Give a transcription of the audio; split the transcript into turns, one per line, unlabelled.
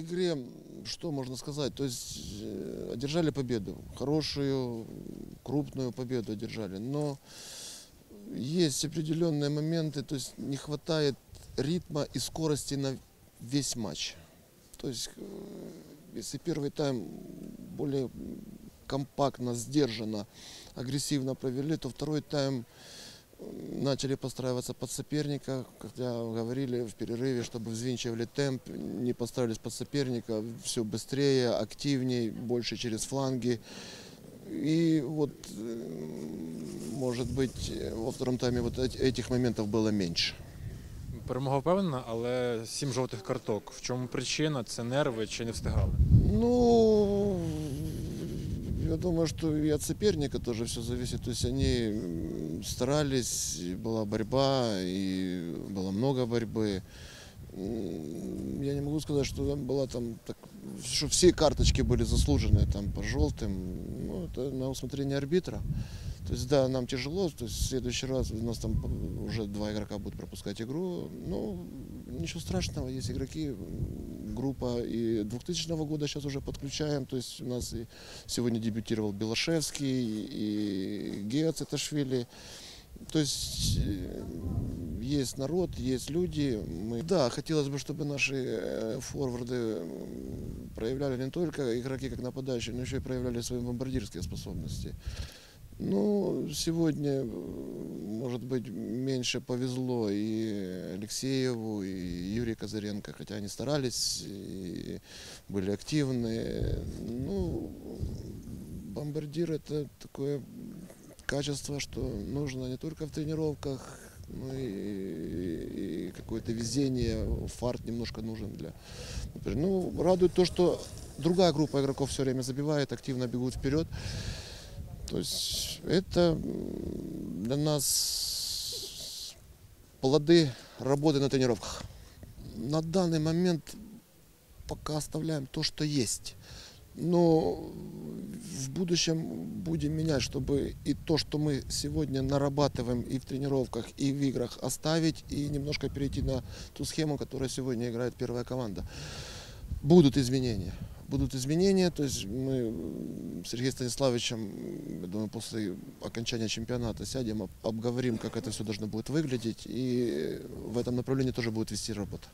игре, что можно сказать? То есть э, одержали победу, хорошую, крупную победу одержали, но есть определенные моменты, то есть не хватает ритма и скорости на весь матч. То есть э, если первый тайм более компактно, сдержанно, агрессивно провели, то второй тайм начали подстраиваться под соперника, когда говорили в перерыве, чтобы взвинчивали темп, не подстраивались под соперника, все быстрее, активнее, больше через фланги. И вот, э, может быть, во втором тайме вот эти- этих моментов было меньше.
Перемога впевнена, але сім жовтих карток. В чому причина? Це нерви чи не встигали?
Ну, я думаю, что и от соперника тоже все зависит. То есть они старались, была борьба, и было много борьбы. Я не могу сказать, что там была там, так, что все карточки были заслуженные там по желтым. Ну, это на усмотрение арбитра. То есть, да, нам тяжело, то есть в следующий раз у нас там уже два игрока будут пропускать игру. Ну, ничего страшного, есть игроки, группа и 2000 года сейчас уже подключаем. То есть у нас и сегодня дебютировал Белошевский, и Гео Циташвили. То есть э, есть народ, есть люди. Мы... Да, хотелось бы, чтобы наши э, форварды проявляли не только игроки как нападающие, но еще и проявляли свои бомбардирские способности. Ну, сегодня, может быть, меньше повезло и Алексееву, и Юрию Козыренко, хотя они старались и были активны. Ну, бомбардир это такое качество, что нужно не только в тренировках, но и, и какое-то везение, фарт немножко нужен для. Ну, радует то, что другая группа игроков все время забивает, активно бегут вперед. То есть это для нас плоды работы на тренировках. На данный момент пока оставляем то, что есть. Но в будущем будем менять, чтобы и то, что мы сегодня нарабатываем и в тренировках, и в играх, оставить и немножко перейти на ту схему, которая сегодня играет первая команда. Будут изменения. Будут изменения, то есть мы с Сергеем Станиславовичем, я думаю, после окончания чемпионата сядем, об- обговорим, как это все должно будет выглядеть, и в этом направлении тоже будет вести работа.